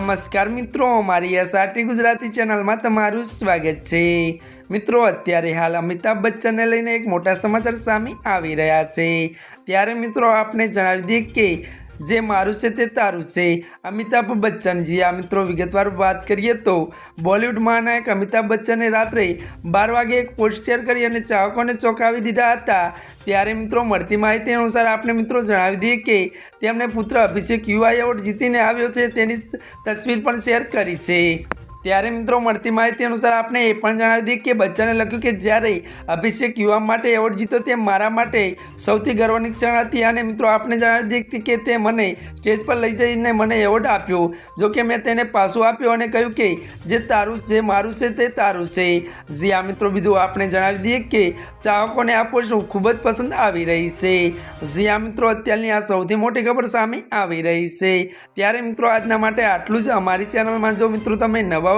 નમસ્કાર મિત્રો મારી એસઆરટી ગુજરાતી ચેનલમાં તમારું સ્વાગત છે. મિત્રો, અત્યારે હાલ અમિતાભ બચ્ચનને લઈને એક મોટા સમાચાર સામે આવી રહ્યા છે. ત્યારે મિત્રો, આપને જણાવી દઈએ કે જે મારું છે તે તારું છે. અમિતાભ બચ્ચનજી આ મિત્રો વિગતવાર વાત કરીએ તો બોલિવૂડ મહાનાયક અમિતાભ બચ્ચને રાત્રે બાર વાગે એક પોસ્ટ શેર કરી અને ચાહકોને ચોંકાવી દીધા હતા. ત્યારે મિત્રો મળતી માહિતી અનુસાર આપણે મિત્રો જણાવી દઈએ કે તેમણે પુત્ર અભિષેક યુવા એવોર્ડ જીતીને આવ્યો છે તેની તસવીર પણ શેર કરી છે. ત્યારે મિત્રો મળતી માહિતી અનુસાર આપણે એ પણ જણાવી દઈએ કે બચ્ચને લખ્યું કે જ્યારે અભિષેક યુવા માટે એવોર્ડ જીતો તે મારા માટે સૌથી ગર્વની ક્ષણ હતી અને મિત્રો આપણે જણાવી દઈએ કે તે મને સ્ટેજ પર લઈ જઈને મને એવોર્ડ આપ્યો, જો કે મેં તેને પાછું આપ્યો અને કહ્યું કે જે તારું જે મારું છે તે તારું છે. જી આ મિત્રો, બીજું આપણે જણાવી દઈએ કે ચાહકોને આ પોસ્ટ ખૂબ જ પસંદ આવી રહી છે. જી આ મિત્રો, અત્યારની આ સૌથી મોટી ખબર સામે આવી રહી છે. ત્યારે મિત્રો આજના માટે આટલું જ. અમારી ચેનલમાં જો મિત્રો તમે નવા